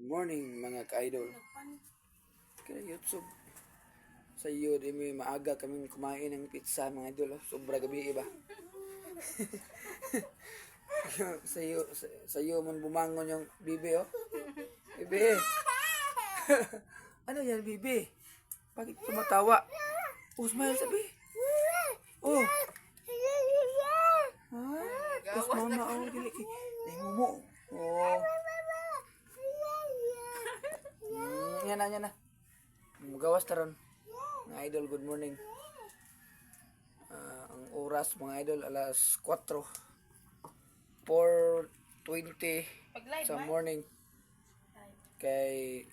morning mga ka-idol. Kaya YouTube. Sa iyo, di may maaga kaming kumain ng pizza mga idol. Sobra gabi iba. sa iyo, sa, sa iyo man bumangon yung bibi oh. Bibi. ano yan bibi? Bakit tumatawa? Oh, smile sabi. Oh. Ah, tapos mama oh, dili. Ay, mumo. Oh. Yan na, yan na. Magawas taron. Mga idol, good morning. Ah, ang oras, mga idol, alas 4. 4.20 sa morning. Kay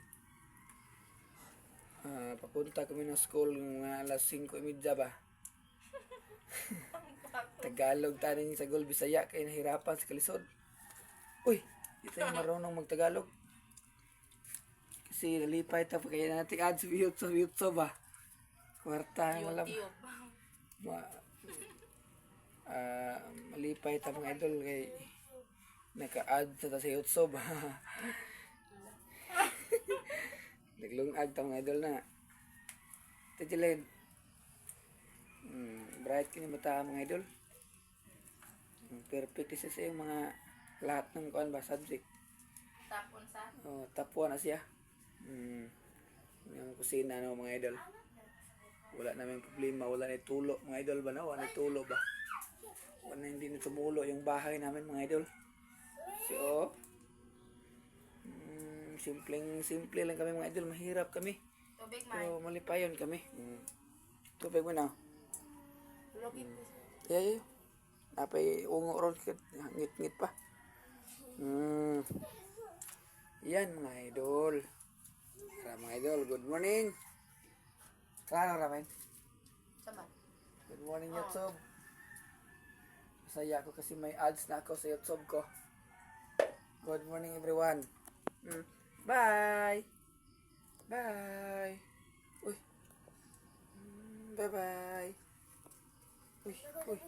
ah, papunta kami ng school mga alas 5.30 ba. Tagalog tanin sa Gol Bisaya kay nahirapan sa kalisod. Uy, di tayo marunong magtagalog. Kasi nalipay ta pa kaya natin ads sa YouTube, YouTube ba. Kwarta mo lang. Ma, ah, malipay ta mga idol kay naka-add sa ta sa YouTube. Naglungag ta mga idol na. Tijilin. Hmm, bright kini bata mga idol. Hmm, Perfect isa sa mga lahat ng kuan ba subject. Tapon sa Oh, tapuan na siya. Hmm. Yung kusina no mga idol. Wala namin problema, wala na tulo mga idol ba na? Wala na tulo ba? Wala na hindi na tumulo yung bahay namin mga idol. So, mm, simpleng simple lang kami mga idol, mahirap kami. tubig man. Pero malipayon kami. Mm. Tubig mo na. Lugit po. Yeah, yeah. Napay ungo ron ngit-ngit pa. Mm. Yan mga idol. Idol, good morning. Tara ramen. Saman. Good morning YouTube. Masaya ako kasi may ads na ako sa YouTube ko. Good morning everyone. Mm. Bye. Bye. Uy. Mm, Bye bye. Uy, uy.